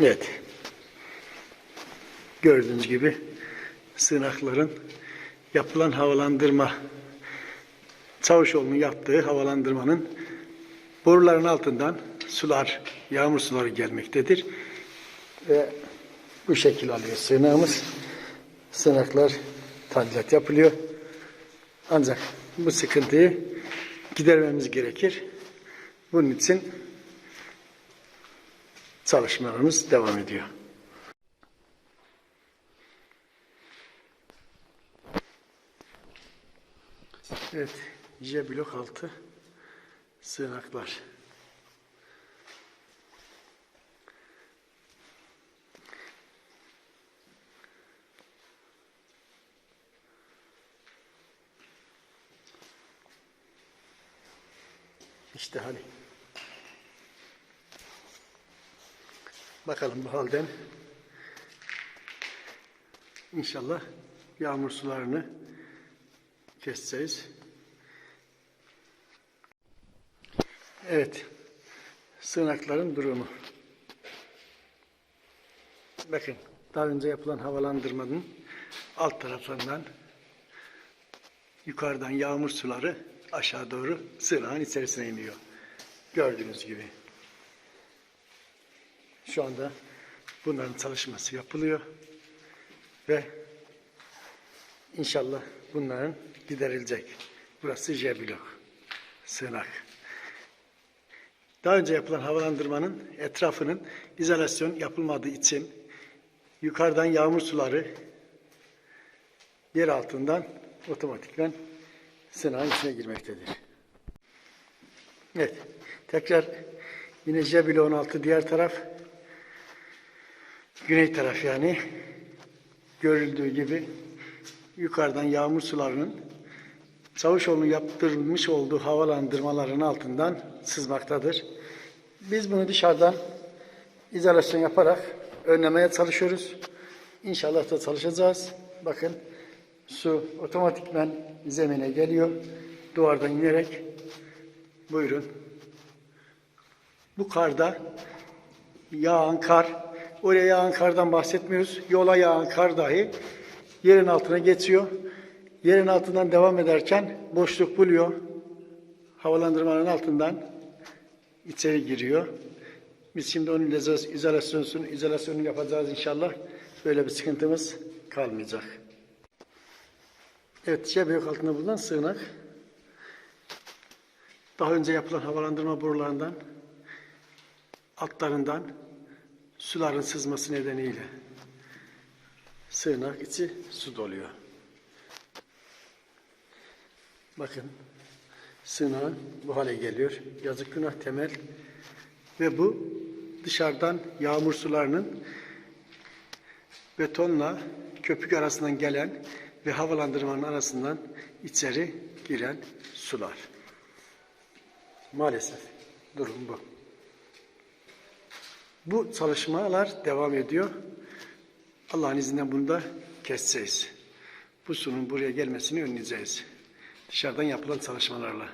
Evet. Gördüğünüz gibi sığınakların yapılan havalandırma Çavuşoğlu'nun yaptığı havalandırmanın boruların altından sular, yağmur suları gelmektedir. Ve bu şekil alıyor sığınağımız. Sığınaklar tadilat yapılıyor. Ancak bu sıkıntıyı gidermemiz gerekir. Bunun için çalışmalarımız devam ediyor. Evet, J blok altı sığınaklar. İşte hani. Bakalım bu halden inşallah yağmur sularını keseceğiz. Evet. Sığınakların durumu. Bakın daha önce yapılan havalandırmanın alt tarafından yukarıdan yağmur suları aşağı doğru sığınağın içerisine iniyor. Gördüğünüz gibi. Şu anda bunların çalışması yapılıyor ve inşallah bunların giderilecek. Burası J blok. Sığınak. Daha önce yapılan havalandırmanın etrafının izolasyon yapılmadığı için yukarıdan yağmur suları yer altından otomatikten sınavın içine girmektedir. Evet. Tekrar yine J bloğun altı diğer taraf güney taraf yani görüldüğü gibi yukarıdan yağmur sularının Çavuşoğlu'nun yaptırmış olduğu havalandırmaların altından sızmaktadır. Biz bunu dışarıdan izolasyon yaparak önlemeye çalışıyoruz. İnşallah da çalışacağız. Bakın su otomatikmen zemine geliyor. Duvardan inerek buyurun. Bu karda yağan kar, oraya yağan kardan bahsetmiyoruz. Yola yağan kar dahi yerin altına geçiyor. Yerin altından devam ederken boşluk buluyor. Havalandırmanın altından içeri giriyor. Biz şimdi onun izolas- izolasyonunu, izolasyonunu yapacağız inşallah. Böyle bir sıkıntımız kalmayacak. Evet, Şebek altında bulunan sığınak. Daha önce yapılan havalandırma borularından, altlarından suların sızması nedeniyle sığınak içi su doluyor. Bakın sığınağın bu hale geliyor. Yazık günah temel ve bu dışarıdan yağmur sularının betonla köpük arasından gelen ve havalandırmanın arasından içeri giren sular. Maalesef durum bu. Bu çalışmalar devam ediyor. Allah'ın izniyle bunu da keseceğiz. Bu sunun buraya gelmesini önleyeceğiz. Dışarıdan yapılan çalışmalarla.